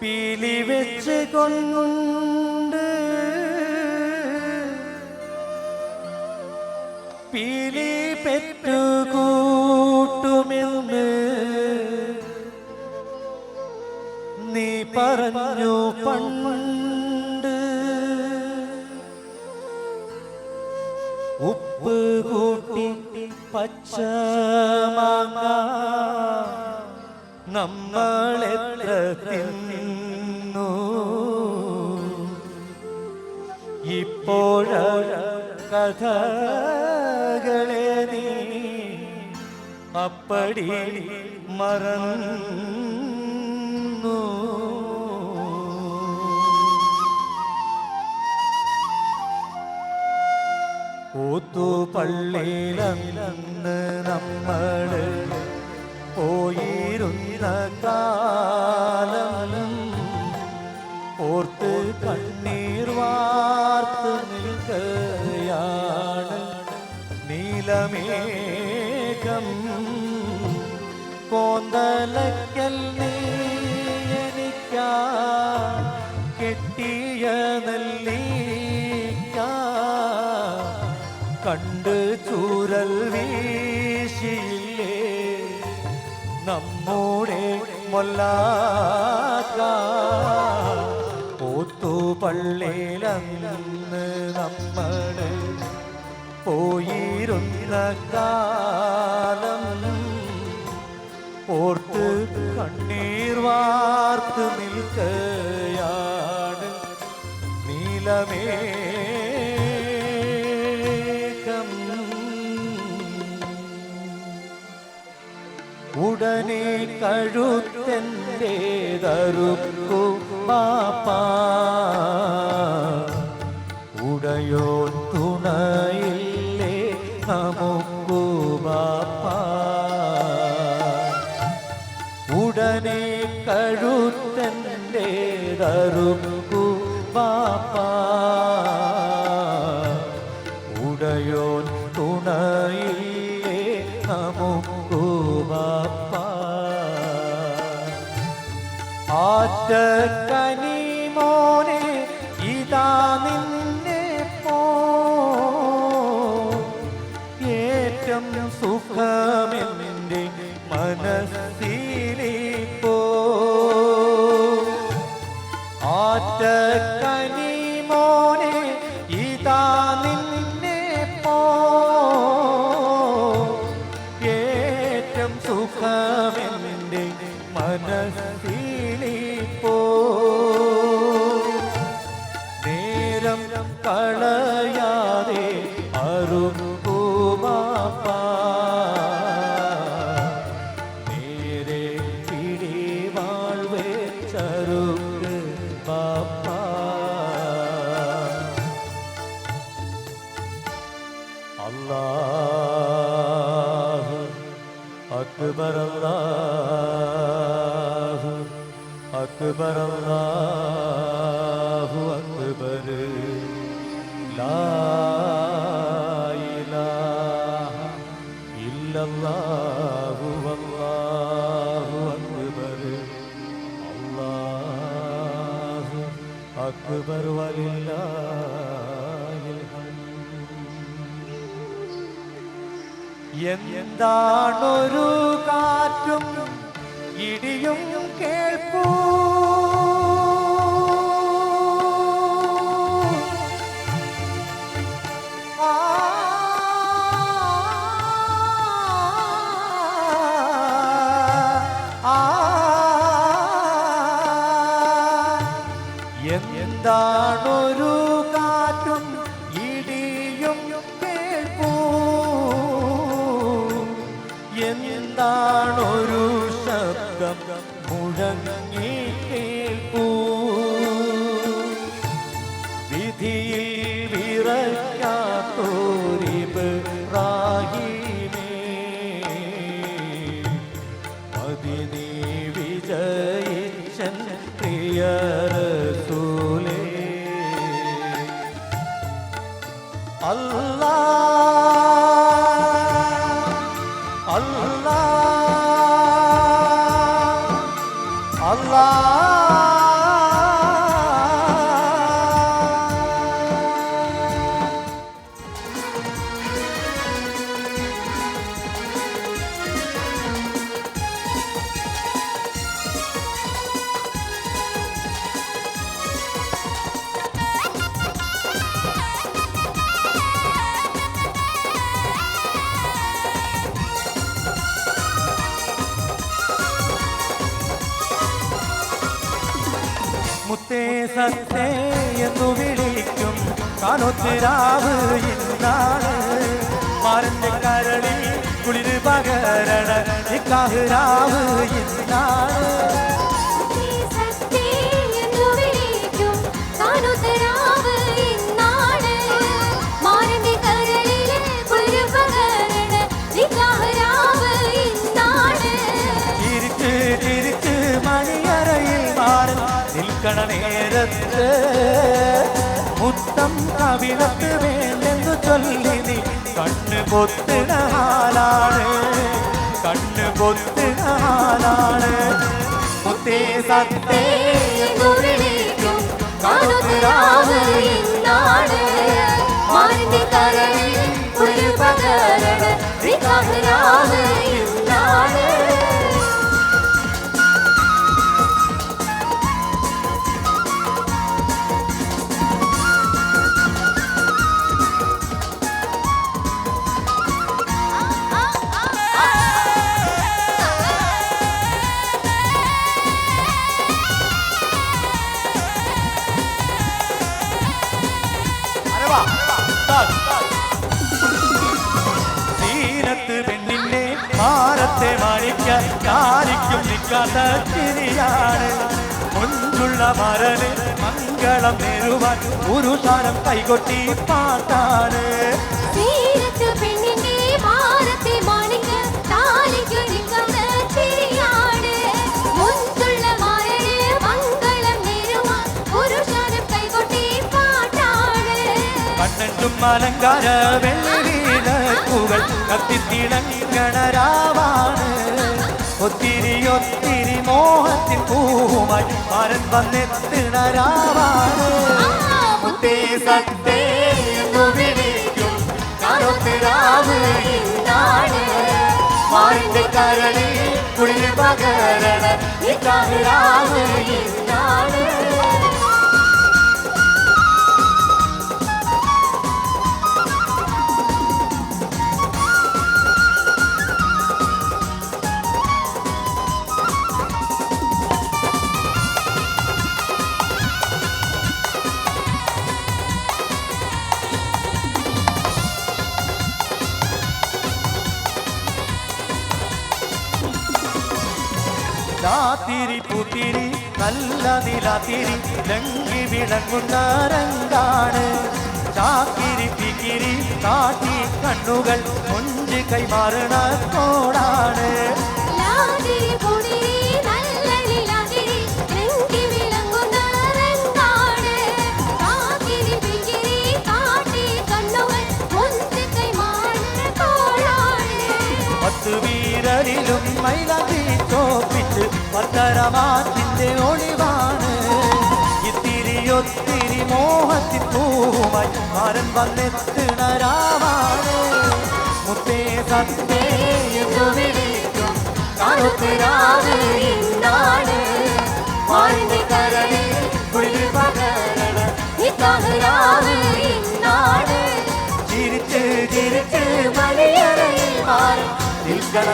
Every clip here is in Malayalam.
പീലി വെച്ച് കൊണ്ട് പീലി പെറ്റുകൂട്ടുമെന്ന് നീ പറഞ്ഞു പണ്ട്. ഉപ്പ് കൂട്ടി പച്ച മാങ്ങ നമ്മളെത്ര തിന്നു ഇപ്പോഴ കഥകളെ നീ അപ്പടി മറന്നു. ഊത്തുപള്ളിയിലന്ന് നമ്മൾ പോയിരുന്ന കാലം ഓർത്ത് നീലമേഘം കോന്തലക്കൽ നീയനിക്ക കെട്ടിയ നെല്ലിക്ക. കണ്ട് ചൂരൽ വീശിയില്ലേ. നമ്മുടെ മൊല്ലാക്ക നമ്മൾ നമ്മൾ പോയിരുന്ന കാലം ഓർത്ത് കണ്ണീർ വാർത്ത് നിൽക്കയാണ് നീലമേഘം ഉടനെ കഴുത്തന്റെ തറുക്കു ਓ ਬਾਪਾ ਆਤ चरुक बापा अल्लाह अकबर अल्लाह अकबर अल्लाह अकबर ला इलाहा इल्लल्लाह വലില്ലാഹിൽ ഹംദ് എന്താണൊരു കാറ്റും ഇടിയും കേൾപ്പൂ. ശബ്ദം മുഴങ്ങി കേൾപ്പൂ വിധിയിൽ വിറയ്ക്കാത്തോരിബ് റാഹിമേ. അതിനീ വിജയിച്ചൻ പ്രിയ റസൂലേ. അല്ലാ അല്ലാ അല്ലാ മുത്തേ സത്തേ എന്നു വിളിക്കും. കാനൊത്തിരാവ് ഇന്നാണ്. മാറിന്റെ കരളി കുളിര് പകരണ. നിക്കാഹുരാവ് ഇന്നാണ്. നേരത്ത് മുത്തം കവിളത്ത് വേണ്ടെന്ന് ചൊല്ലി നീ. കണ്ണ് പൊത്തുന്ന ആളാണ് കണ്ണ് പൊത്തുന്ന ആളാണ് മുത്തേ സത്തേ എന്നു വിളിക്കും കാനുതരാവ് ഇന്നാണ്. മാരന്റെ കരളിലെ പുരുപകരണ നിക്കാഹരാവ് ഇന്നാണ് கத திரியாறு முன்புள்ள மரனு மங்களம் நெருவான் குருசாரம் கைகொட்டி பார்த்தாரு பன்னெண்டும் அலங்கார வெள்ளி புகழ் கத்தி திளங்கணராவான ഒത്തിരി ഒത്തിരി മോഹത്തിൻ പൂമായി മരൻ വന്നെത്തിണരാവാണ് മുത്തേ സത്തേ എന്നു വിളിക്കും. കറുത്തിരാവ് ഇന്നാണ് മാറിന്റെ കരളിൽ കുളിര് പകരണ ഇന്നാണ് രാത്തിരി പുത്തിരി നല്ല നിലാത്തിരി ലങ്കി വിളങ്ങുന്ന രംഗാണ് ചാക്കിരി പിക്കിരി കാട്ടി കണ്ണുകൾ കൊഞ്ച് കൈമാറണ കോടാണ് പത്തരമാറ്റിന്റെ ഒളിവാണ്. ഇത്തിരി ഒത്തിരി മോഹത്തിൽ പൂവുമായി മാരൻ വന്നെത്തിണരാവാണ് മുത്തേ സത്തേ ചിരിച്ച് ചിരിച്ച് മലയറയിൽ നിൽക്കണ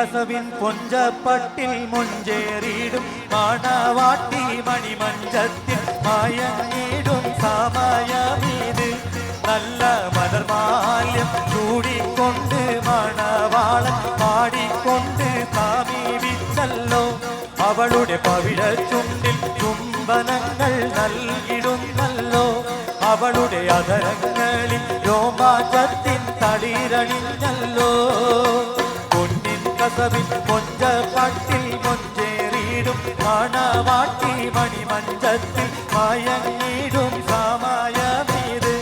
പൊന്നിൻ കസവിൻ പൊഞ്ചപ്പട്ടിൽ മുഞ്ചേറിയിടും മണവാട്ടി മണിമഞ്ചത്തിൽ മയങ്ങിടും സമയമീത് നല്ല മലർമാല്യം ചൂടിക്കൊണ്ട് മണവാളൻ പാടിക്കൊണ്ട് സമീപിച്ചല്ലോ അവളുടെ പവിഴ ചുണ്ടിൽ ചുംബനങ്ങൾ നൽകിടുന്നല്ലോ അവളുടെ അതരങ്ങളിൽ രോമാഞ്ചത്തിൻ തളിരണിഞ്ഞല്ലോ പൊന്നിൻ കസവിൻ കൊഞ്ച പട്ടിൽ കൊഞ്ചേറിയിടും മണവാട്ടി മണിമഞ്ചത്തിൽ മയങ്ങിടും സമയമീത്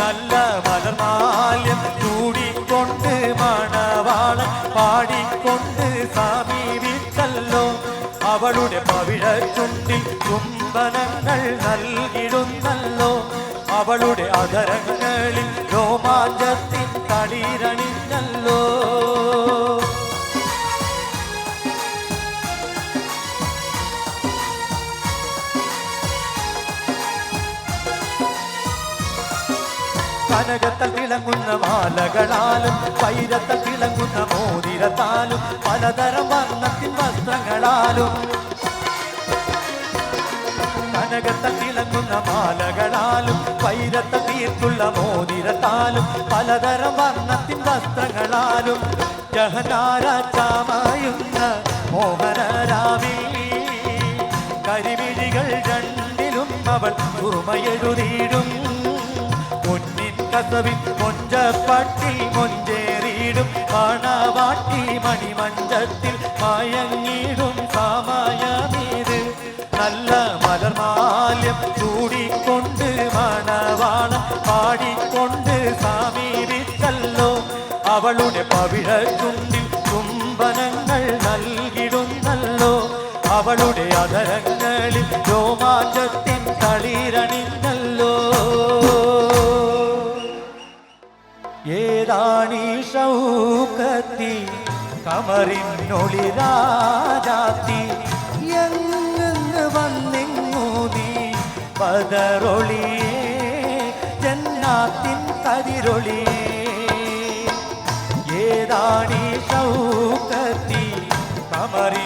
നല്ല മലർമാല്യം ചൂടിക്കൊണ്ട് മണവാളൻ പാടിക്കൊണ്ട് സമീപിച്ചല്ലോ അവളുടെ പവിഴ ചുണ്ടിൽ ചുംബനങ്ങൾ നൽകിടുന്നല്ലോ അവളുടെ അധരങ്ങളിൽ രോമാഞ്ചത്തിൻ കനകത്തൽ തിളങ്ങുന്ന മാലകളാലും വൈരത്തൽ തിളങ്ങുന്ന മോതിരത്താലും പലതരം വർണത്തിൻ വസ്ത്രങ്ങളാലും. കനകത്തൽ തിളങ്ങുന്ന മാലകളാലും വൈരത്തൽ തീർത്തുള്ള മോതിരത്താലും പലതരം വർണത്തിൻ വസ്ത്രങ്ങളാലും. ജഹനാരാജാമായുന്ന മോഹനരാമി കരിവിഴികൾ രണ്ടിലും അവൾ കുറുമയെഴുതിയിടും പൊന്നിൻ കസവിൻ മൊഞ്ചപ്പട്ടിൽ മൊഞ്ചേറിയിടും മണവാട്ടി മണിമഞ്ചത്തിൽ മയങ്ങിടും സമയമീത് നല്ല മലർമാല്യം ചൂടിക്കൊണ്ട് മണവാണം പാടിക്കൊണ്ട് സമീപിച്ചല്ലോ അവളുടെ പവിഴ ചുണ്ടിൽ ചുംബനങ്ങൾ നൽകിടുന്നല്ലോ അവളുടെ അധരങ്ങളിൽ രോമാഞ്ചത്തിൻ ഏതാണീ ഷൗക്കത്തി കമറിനൊളിരാജാത്തി എങ്ങ് വന്നിങ്ങു നീ പതറൊളിയേ ജന്നാത്തിൻ കതിരൊളിയേ ഏതാണീ ഷൗക്കത്തി കമറിനൊളിരാജാത്തി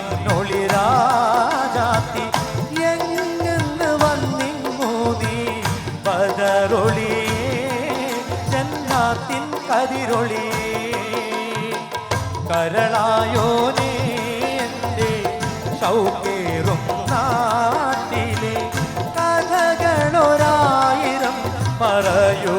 ಮರೆಯೂ